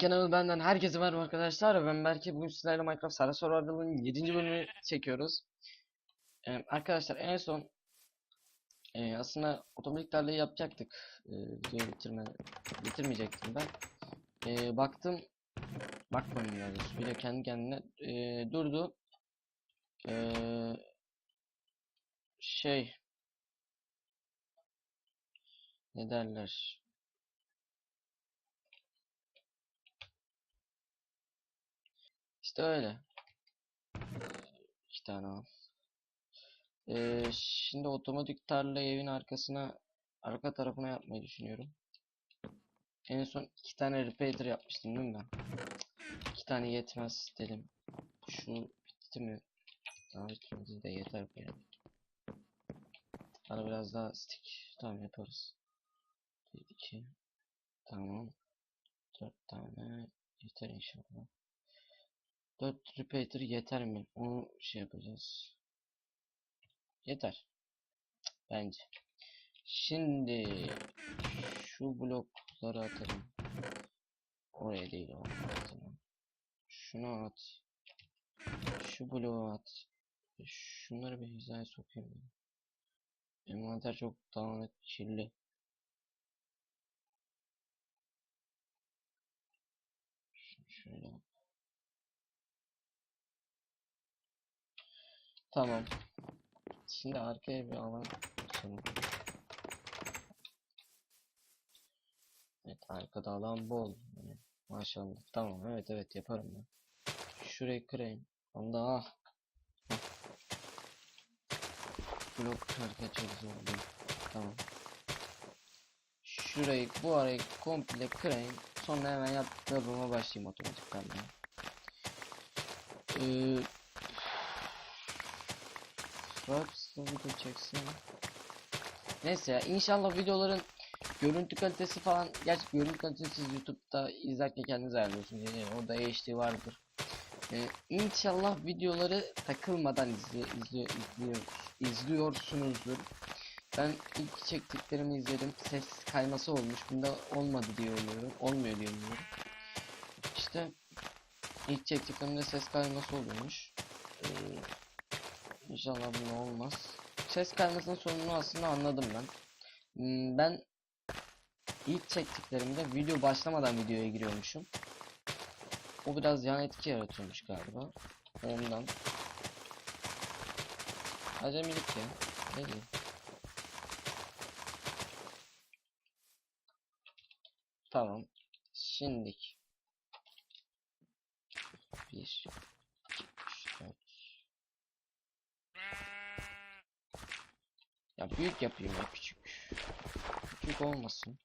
Kanalı benden herkese merhaba arkadaşlar. Ben belki bugün sizlerle Minecraft Sarı Survival'ın 7. bölümünü çekiyoruz. Ee, arkadaşlar en son e, aslında otomatik tarlayı yapacaktık. Ee, videoyu bitirme, bitirmeyecektim ben. Ee, baktım bakmadım yani video kendi kendine e, durdu. Ee, şey ne derler? İşte öyle. İki tane al. Ee, şimdi otomatik tarla evin arkasına arka tarafına yapmayı düşünüyorum. En son iki tane repeater yapmıştım değil mi ben? İki tane yetmez dedim. Şu bitti mi? Daha bitmedi de yeter yani. Bana biraz daha stick. Tamam yaparız. Bir, iki. Tamam. Dört tane. Yeter inşallah. 4 repeater yeter mi? Onu şey yapacağız. Yeter. Bence. Şimdi şu blokları atalım. Oraya değil o. Tamam. Şunu at. Şu bloğu at. Şunları bir hizaya sokayım. Envanter çok dağınık, kirli. Şöyle Tamam. Şimdi arkaya bir alan açalım. Evet arkada alan bol. Yani maşallah. Tamam evet evet yaparım ben. Şurayı kırayım. Onda ah. Blok hareket çok. Tamam. Şurayı bu arayı komple kırayım. Sonra hemen yap yapıma başlayayım otomatik tarlaya. Ee, Roblox'ta video çeksin. Neyse ya inşallah videoların görüntü kalitesi falan gerçi görüntü kalitesi siz YouTube'da izlerken kendiniz ayarlıyorsunuz yani orada HD vardır. Ee, inşallah videoları takılmadan izli izliyor izliyor izliyorsunuzdur. Ben ilk çektiklerimi izledim. Ses kayması olmuş. Bunda olmadı diye umuyorum. Olmuyor diye umuyorum. İşte ilk çektiklerimde ses kayması oluyormuş. Ee, İnşallah bu olmaz. Ses kaymasının sorununu aslında anladım ben. Hmm, Ben ilk çektiklerimde video başlamadan videoya giriyormuşum. O biraz yan etki yaratıyormuş galiba. Ondan. Acemilik ya. Ne diyeyim. Tamam. Şimdik. Bir, Ya büyük yapayım ya küçük. Küçük olmasın.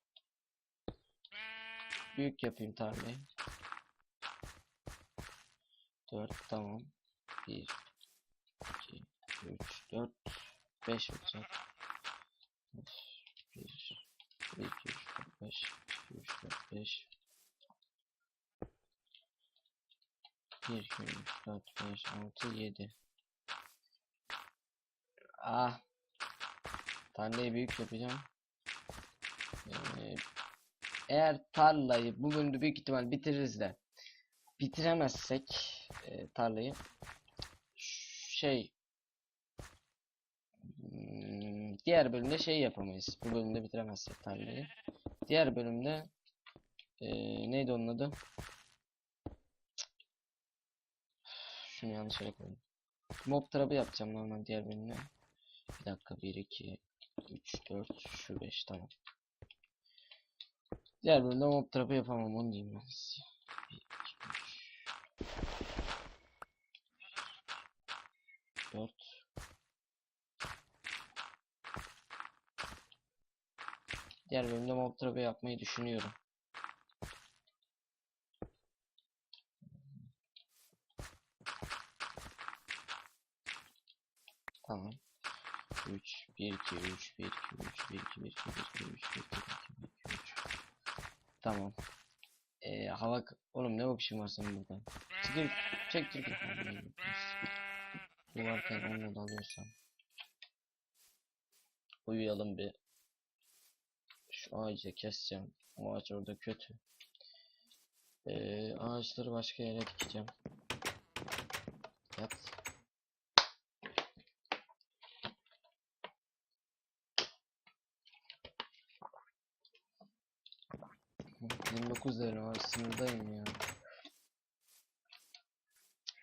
Büyük yapayım tarlayı. 4 tamam. 1 2 3 4 5 olacak. 1 1 2 3 4 5 2 3 4 5 1 2 3 4 5 6 7 Ah Tarlayı büyük yapacağım. Eğer tarlayı bu bölümde büyük ihtimal bitiririz de bitiremezsek e, tarlayı şey hmm, diğer bölümde şey yapamayız. Bu bölümde bitiremezsek tarlayı. Diğer bölümde e, neydi onun adı? Şunu yanlış yere koydum. Mob trap'ı yapacağım normal diğer bölümde. Bir dakika 1 2 3 4 şu 5 tamam. Diğer bölümde mob trap'ı yapamam onu diyeyim ben size. 1 2 3 4 Diğer bölümde mob trap'ı yapmayı düşünüyorum. Tamam. 3 1 2 3 1 2 3 1 2 1 2 1 2 3 1 2 1 2 1 2 3 Tamam. Ee, hava oğlum ne bakışın var senin burada? Çekil çek çek. Bu varken onu da alıyorsam. Uyuyalım bir. Şu ağacı keseceğim. O ağaç orada kötü. Ee, ağaçları başka yere dikeceğim. Yat. Hı, 29 devrim var sınırdayım ya.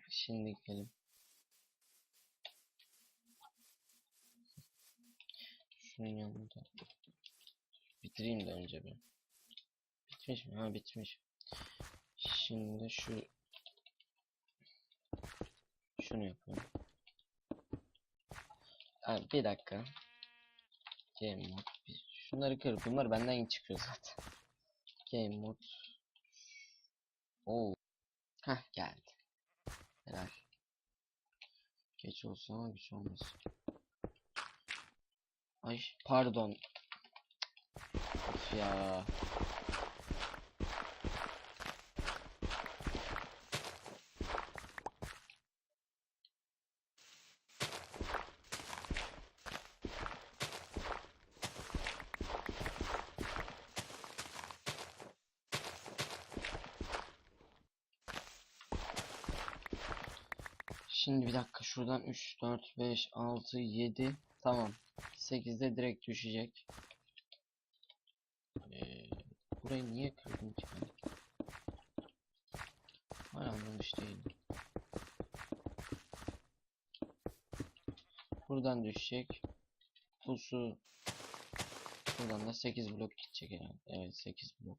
Şimdi gelin. Şunun yanında. Bitireyim de önce bir. Bitmiş mi? Ha bitmiş. Şimdi şu şunu yapalım. Ha, bir dakika. Bir- Şunları kır. Bunlar benden iyi çıkıyor zaten. Game mode. Oo. Hah geldi. Helal. Geç olsun ama güç olmasın. Ay pardon. Of ya. Şimdi bir dakika şuradan 3, 4, 5, 6, 7 tamam 8'de direkt düşecek. Ee, burayı niye kırdım ki ben? Hay anlamış değilim. Buradan düşecek. Pusu buradan da 8 blok gidecek herhalde. Evet 8 blok.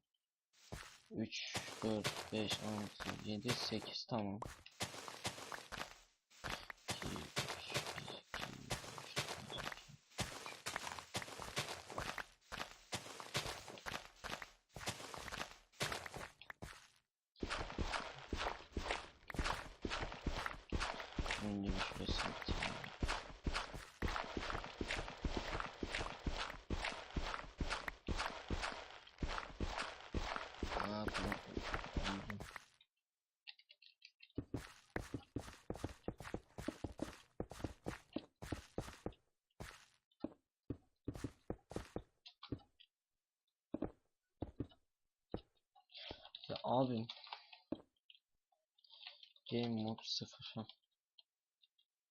3, 4, 5, 6, 7, 8 tamam. 2, 3, 1, 2, 3, Önce bir şurası bitireyim. Aa, blok buldum. Ya abim. Game mode 0 ha.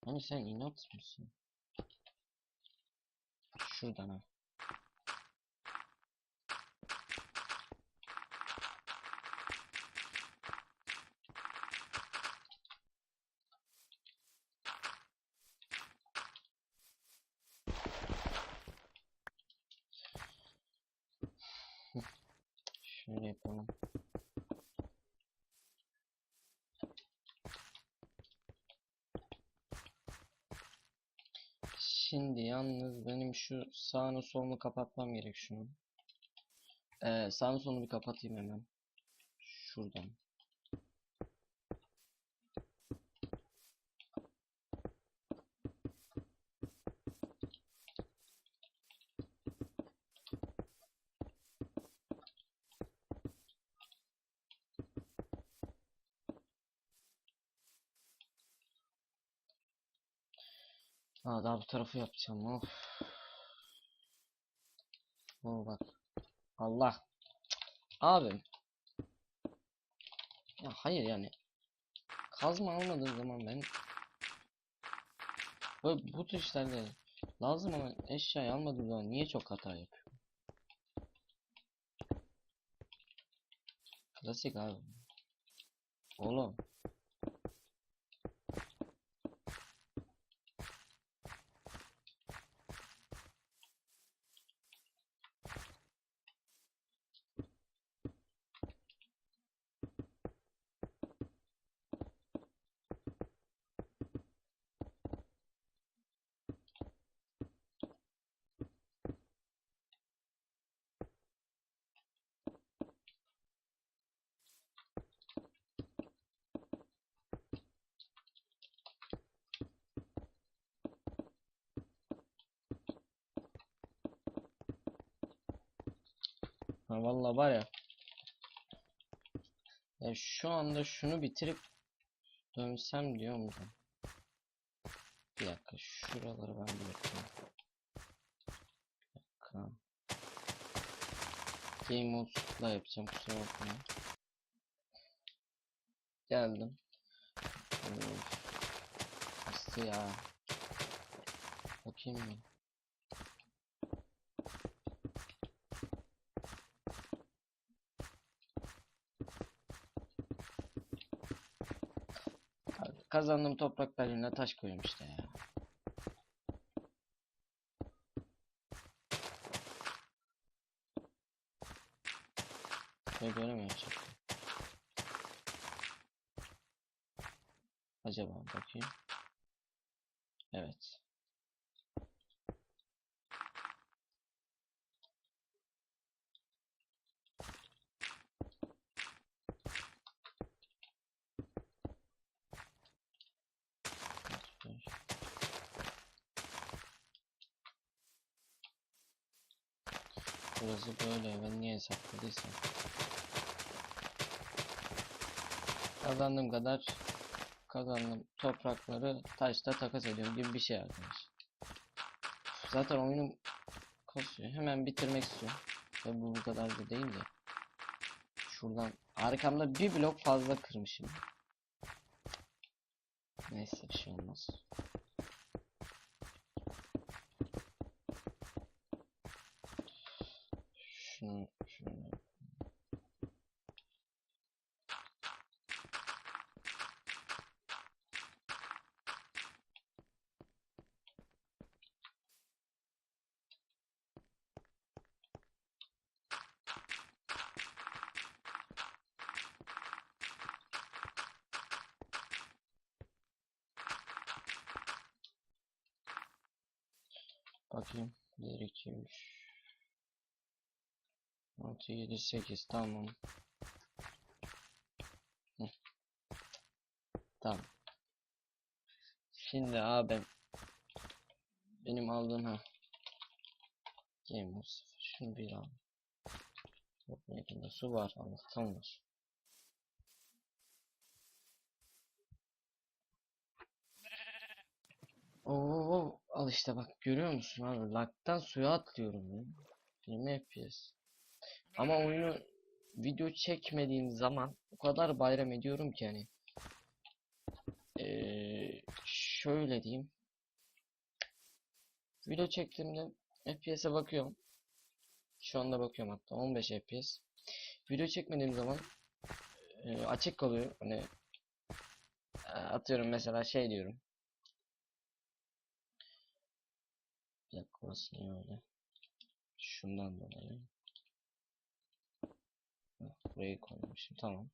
Hani sen inat mısın? Şuradan ha. Şöyle yapalım. Şimdi yalnız benim şu sağını solunu kapatmam gerek şunun. Ee, sağını solunu bir kapatayım hemen. Şuradan. Ha daha bu tarafı yapacağım. Of. Bak. Allah. Abim. Ya hayır yani. Kazma almadığım zaman ben böyle bu tür işlerde lazım olan eşyayı almadığım zaman niye çok hata yapıyorum? Klasik abi. Oğlum. Ha vallahi var ya. Ya şu anda şunu bitirip dönsem diyorum da. Bir dakika şuraları ben bir yapayım. Bir dakika. Game mode'la yapacağım kusura bakmayın. Geldim. Of. Bastı ya. Bakayım mı? Abi, Kazandığım topraklar yerine taş koyuyorum işte ya. Böyle göremiyorum çok. Acaba bakayım. Evet. Burası böyle ben niye hesapladıysam. Kazandığım kadar kazandığım toprakları taşta takas ediyorum gibi bir şey arkadaş. Zaten oyunum kasıyor. Hemen bitirmek istiyorum. Ve bu bu kadar da değil de. Şuradan arkamda bir blok fazla kırmışım. Neyse bir şey olmaz. Şunu, şunu. Bakayım. 1, 2, 3. 6, 7, 8. Tamam. Hı. Tamam. Şimdi abi benim aldığım ha. Gamer 0. Şunu bir al. Niyetinde su var. Allah'tan var. Oo, al işte bak görüyor musun abi? Lag'dan suya atlıyorum ya. 20 FPS. Ama oyunu video çekmediğim zaman o kadar bayram ediyorum ki hani. Ee, şöyle diyeyim. Video çektiğimde FPS'e bakıyorum. Şu anda bakıyorum hatta 15 FPS. Video çekmediğim zaman e, açık kalıyor. Hani e, atıyorum mesela şey diyorum. Bir dakika niye öyle? Şundan dolayı. Burayı koymuşum tamam.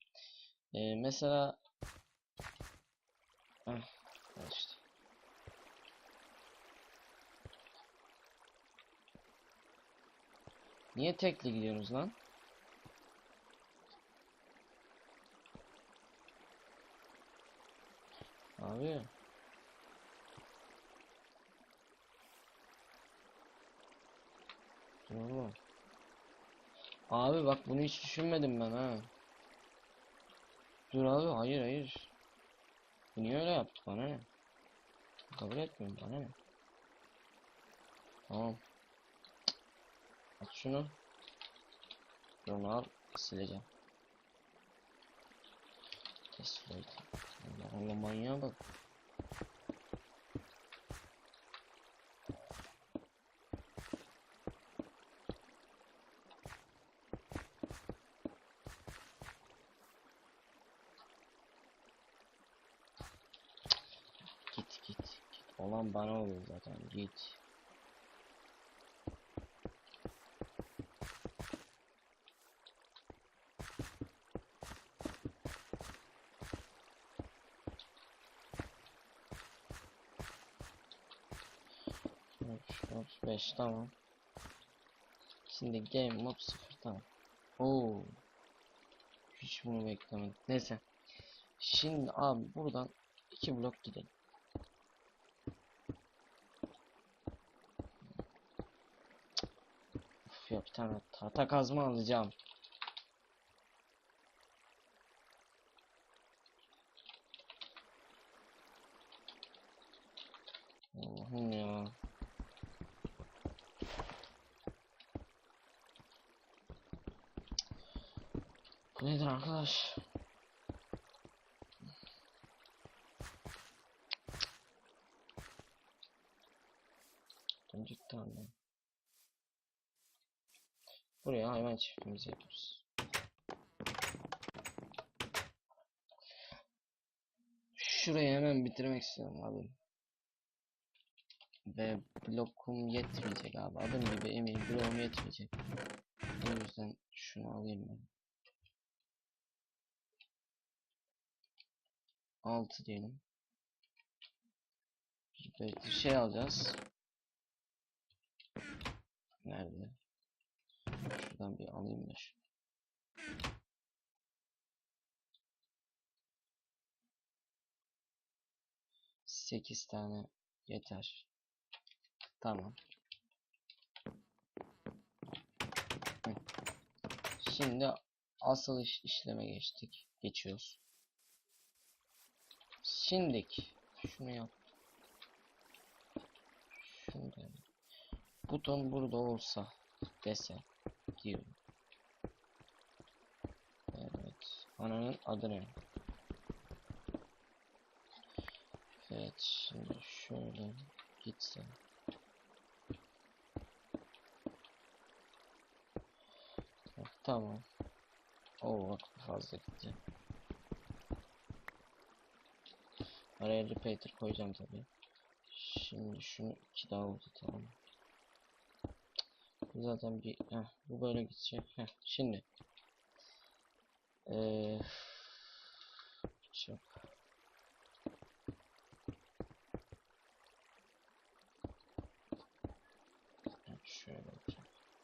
Ee, mesela Heh. Niye tekli gidiyorsunuz lan? Abi. Oğlum. Abi bak bunu hiç düşünmedim ben ha. Dur abi hayır hayır. Niye öyle yaptı bana ne? Kabul etmiyorum bana ne? Tamam. At şunu. Bunu al sileceğim. Tesla. Allah Allah manyağa bak. Git git git. Olan bana oluyor zaten git. Beş tamam. Şimdi game mode 0 tamam. Oo. Hiç bunu beklemedim. Neyse. Şimdi abi buradan iki blok gidelim. Uf ya bir tane tahta kazma alacağım. Allah'ım ya. Bu nedir arkadaş? Önce tane. Çiftliğimizi yaparız. Şurayı hemen bitirmek istiyorum abi. Ve blokum yetmeyecek abi. Adım gibi eminim blokum yetmeyecek. O yüzden şunu alayım ben. 6 diyelim. Bir şey alacağız. Nerede? Şuradan bir alayım da şu. Sekiz tane yeter. Tamam. Şimdi asıl iş, işleme geçtik. Geçiyoruz. Şimdik şunu yap. Şunu. Buton burada olsa dese diyorum. Evet. Ananın adı ne? Evet şimdi şöyle gitse. Heh, Tamam. Oo bak fazla gitti. Araya repeater koyacağım tabii. Şimdi şunu iki daha uzatalım. Zaten bir heh, bu böyle gidecek. Heh, şimdi eee bıçak. Şöyle.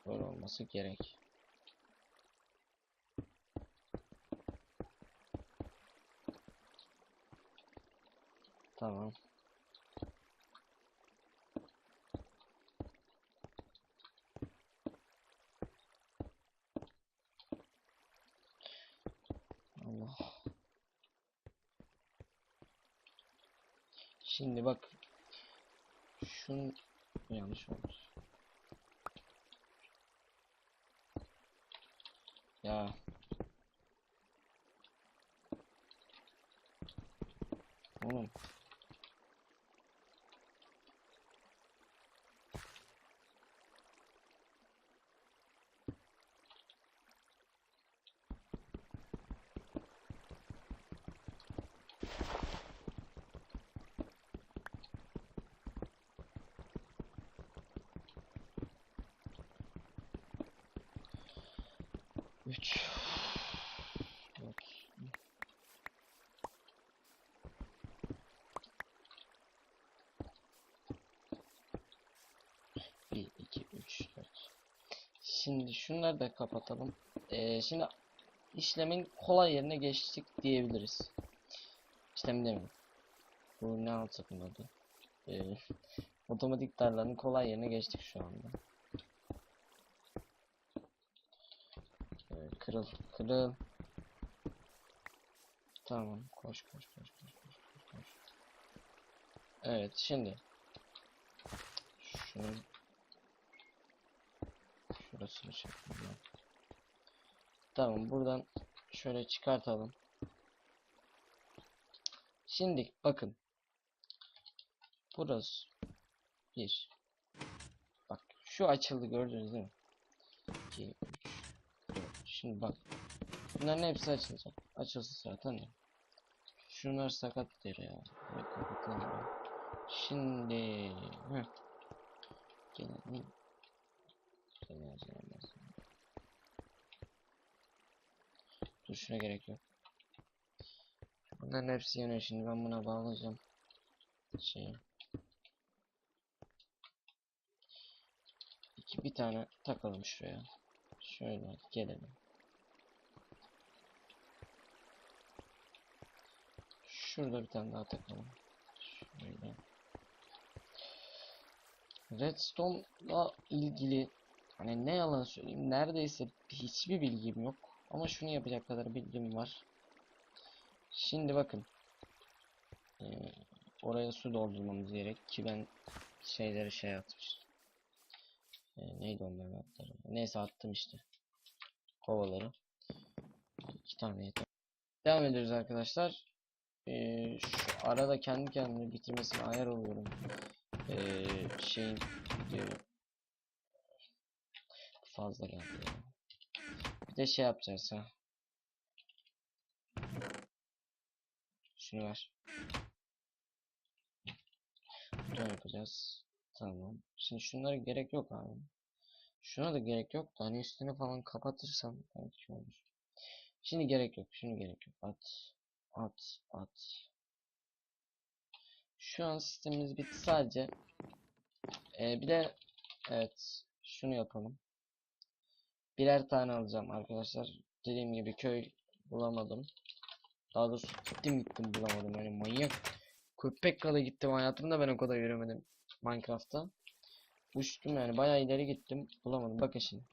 Böyle olması gerek. Tamam. Allah. Şimdi bak. Şun yanlış olmuş. Ya. 3 1 2 3 4 Şimdi şunları da kapatalım. Ee, şimdi işlemin kolay yerine geçtik diyebiliriz. İşlem demeyeyim. Bu ne altı bunun adı? Ee, otomatik darların kolay yerine geçtik şu anda. Kırıl, kırıl. Tamam, koş, koş, koş, koş, koş, koş, koş. Evet, şimdi şunu şurasını ben. Tamam, buradan şöyle çıkartalım. Şimdi bakın. Burası bir. Bak şu açıldı gördünüz değil mi? 2 3 4. Şimdi bak. Bunların hepsi açılacak. Açılsın zaten de. Şunlar sakat der ya. Şimdi heh. Gelelim. Gelelim, gelelim. Dur şuna gerek yok. Bunların hepsi yanıyor şimdi ben buna bağlayacağım. Şey. İki bir tane takalım şuraya. Şöyle gelelim. Şurada bir tane daha takalım. Şöyle. Redstone'la ilgili hani ne yalan söyleyeyim neredeyse hiçbir bilgim yok. Ama şunu yapacak kadar bilgim var. Şimdi bakın. Ee, oraya su doldurmamız gerek ki ben şeyleri şey atmıştım. Ee, neydi onların adları? Neyse attım işte. Kovaları. İki tane yeter. Devam ediyoruz arkadaşlar. Ee, şu arada kendi kendine bitirmesine ayar oluyorum. Ee, şeyin diyor fazla geldi ya. Bir de şey yapacağız ha. Şunu ver. Buradan yapacağız. Tamam. Şimdi şunlara gerek yok abi. Şuna da gerek yok da hani üstünü falan kapatırsam belki olur. Şimdi gerek yok. Şunu gerek yok. At. At. At. Şu an sistemimiz bitti sadece. Ee, bir de evet şunu yapalım. Birer tane alacağım arkadaşlar. Dediğim gibi köy bulamadım. Daha doğrusu gittim gittim bulamadım. Yani manyak. Köpek kalı gittim hayatımda ben o kadar yürümedim Minecraft'ta. Uçtum yani bayağı ileri gittim bulamadım. Bakın şimdi.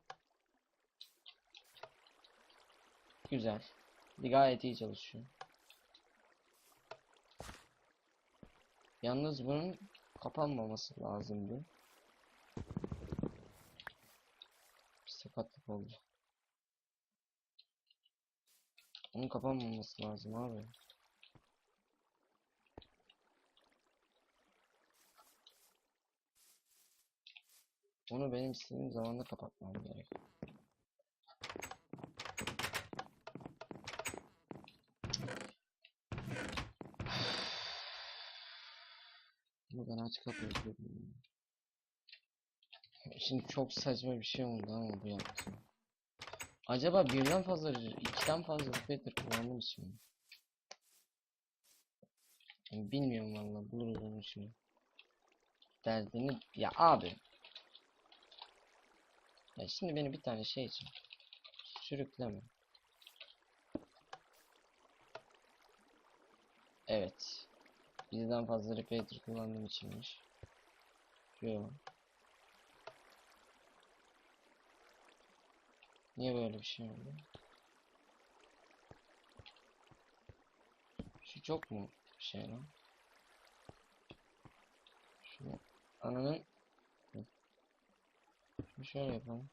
Güzel. Gayet iyi çalışıyor. Yalnız bunun kapanmaması lazımdı. Bir sakatlık oldu. Onun kapanmaması lazım abi. Onu benim istediğim zamanda kapatmam gerek. Bunu ben aç kapıyı Şimdi çok saçma bir şey oldu ama bu yaptım. Acaba birden fazla, ikiden fazla Peter kullandığım için mi? Bilmiyorum valla buluruz onu şimdi. Derdini ya abi. Ya şimdi beni bir tane şey için sürükleme. Evet. Bizden fazla repeater kullandığım içinmiş. Yo. Niye böyle bir şey oldu? Şu çok mu şey lan? Şunu ananın. Şunu şöyle yapalım.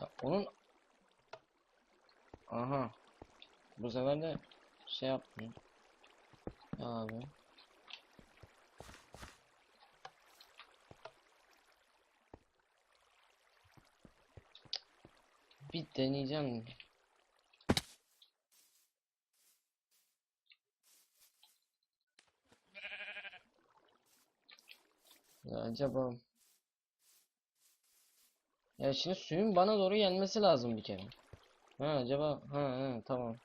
Ya onun Aha. Bu sefer de şey yapmıyor. Ya abi. Bir deneyeceğim. Ya acaba Ya şimdi suyun bana doğru gelmesi lazım bir kere. Ha acaba ha, ha tamam.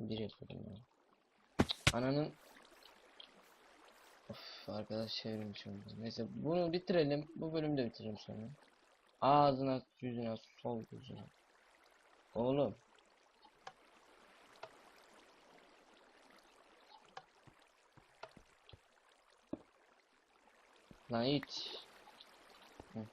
Bir yapıyordum ya. Ananın Of arkadaş çevirmiş oldu. Neyse bunu bitirelim. Bu bölümü de bitirelim sonra. Ağzına, yüzüne, sol gözüne. Oğlum. Lan it. Hı.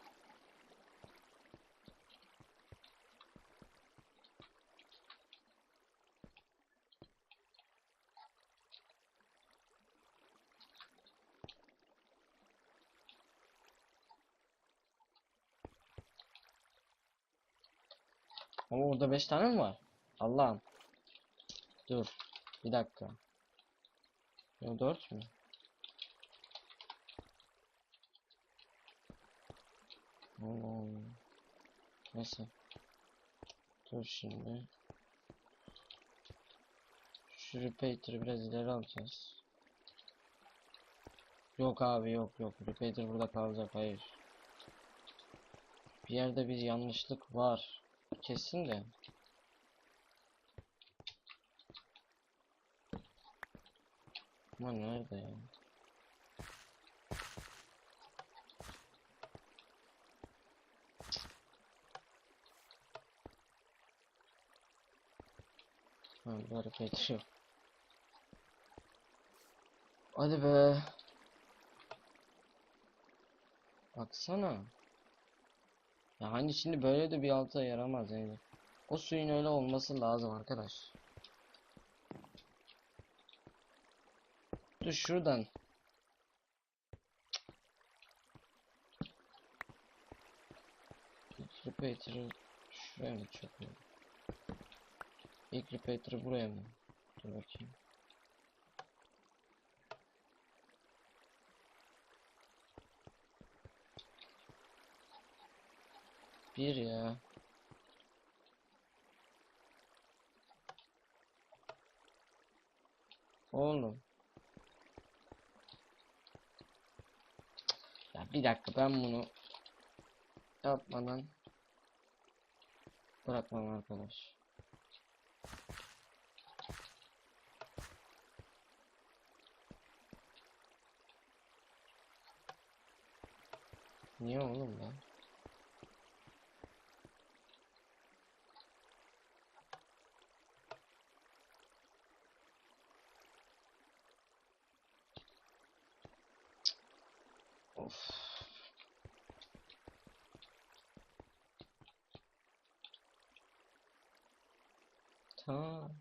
Ama orada 5 tane mi var? Allah'ım. Dur. Bir dakika. Yo 4 mü? Oo. Neyse. Dur şimdi. Şu repeater'ı biraz ileri alacağız. Yok abi yok yok. Repeater burada kalacak. Hayır. Bir yerde bir yanlışlık var. Kesin de. Ama nerede ya? Ha, hareket yok. Hadi be. Baksana. Ya hani şimdi böyle de bir alta yaramaz yani. O suyun öyle olması lazım arkadaş. Dur şuradan. Repeater'ı şuraya mı çakıyorum? İlk repeater'ı buraya mı? Dur bakayım. Bir ya. Oğlum. Ya bir dakika ben bunu yapmadan bırakmam arkadaş. Niye oğlum lan? Of. Tamam.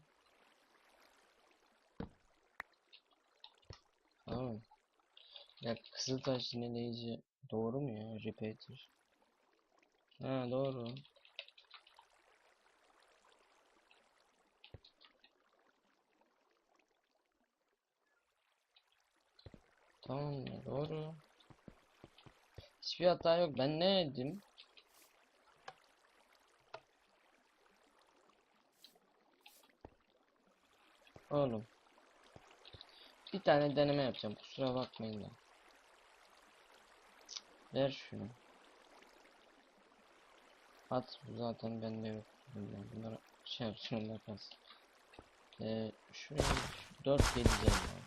Tamam. Ya Kızıltaş yineleyici doğru mu ya? Repeater. Ha doğru. Tamam ya doğru. Hiçbir hata yok. Ben ne dedim? Oğlum. Bir tane deneme yapacağım. Kusura bakmayın da. Ver şunu. At zaten bende yok. Bunlar, şey yapsın onlar kalsın. Ee, şuraya 4 geleceğim ya.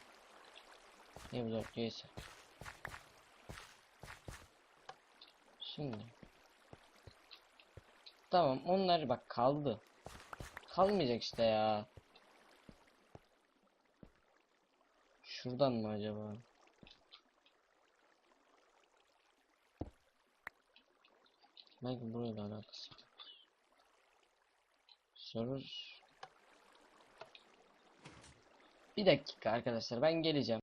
Ne bu 4 gelirse. Şimdi. Tamam onlar bak kaldı. Kalmayacak işte ya. Şuradan mı acaba? Belki burayla alakası var. Soru. Bir dakika arkadaşlar ben geleceğim.